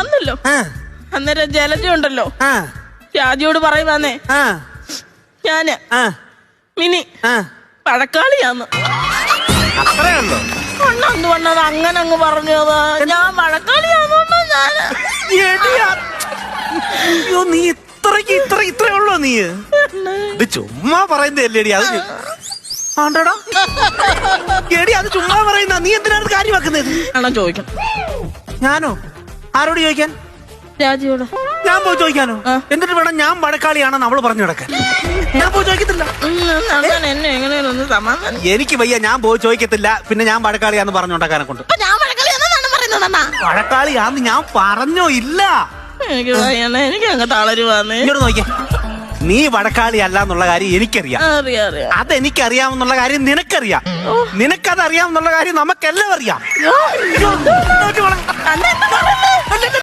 വന്നല്ലോ. അന്നേരം ജലജ ഉണ്ടല്ലോ. ആ. രാജയോട് പറയുവാന്നേ ആ. ഞാൻ ആ. മിനി ആ. പഴക്കാളിയാന്ന് അണ്ണന്ത് വണ്ണത് അങ്ങനെ അങ്ങ് പറഞ്ഞത് ഞാൻ വഴക്കാളിയാന്നോണ്ടാ ഞാൻ നീ ഇത്രക്ക് ഇത്ര ഇത്രേ ഉള്ളോ നീ? ഇത് ചുമ്മാ പറയുന്നതല്ലേടി അത് ആണ്ടടാ. എടി അത് ചുമ്മാ പറയുന്ന നീ എന്തിനാണ് കാര്യം വെക്കുന്നത് അണ്ണൻ ചോദിക്കണം. ഞാനോ? ആരോട് ചോദിക്കാൻ? രാജയോട് ഞാൻ പോയി ചോദിക്കാനോ? എന്നിട്ട് വേണം ഞാൻ വടക്കാളിയാണെന്ന് അവൾ പറഞ്ഞു കിടക്കാൻ ഞാൻ പോയി ചോദിക്കത്തില്ല. എന്നെ എങ്ങനെയാണ് ഒന്ന് സമാധാനം എനിക്ക് വയ്യ ഞാൻ പോയി ചോദിക്കത്തില്ല. പിന്നെ ഞാൻ വടക്കാളിയാന്ന് പറഞ്ഞുണ്ടാക്കാനെ കൊണ്ട്. അപ്പൊ ഞാൻ വഴക്കാളിയാണെന്നാണ് പറയുന്നത് അണ്ണാ? വടക്കാളിയാന്ന് ഞാൻ പറഞ്ഞോ ഇല്ല? എനിക്ക് പറയണ എനിക്ക് അങ്ങ് തളരുവാന്ന് ഇങ്ങോട്ട് നോക്കിയേ. നീ വടക്കാളി അല്ല എന്നുള്ള കാര്യം എനിക്കറിയാം. അറിയാം അറിയാം. അതെനിക്കറിയാമെന്നുള്ള കാര്യം നിനക്കറിയാം. നിനക്കത് അറിയാമെന്നുള്ള കാര്യം നമുക്കെല്ലാം അറിയാം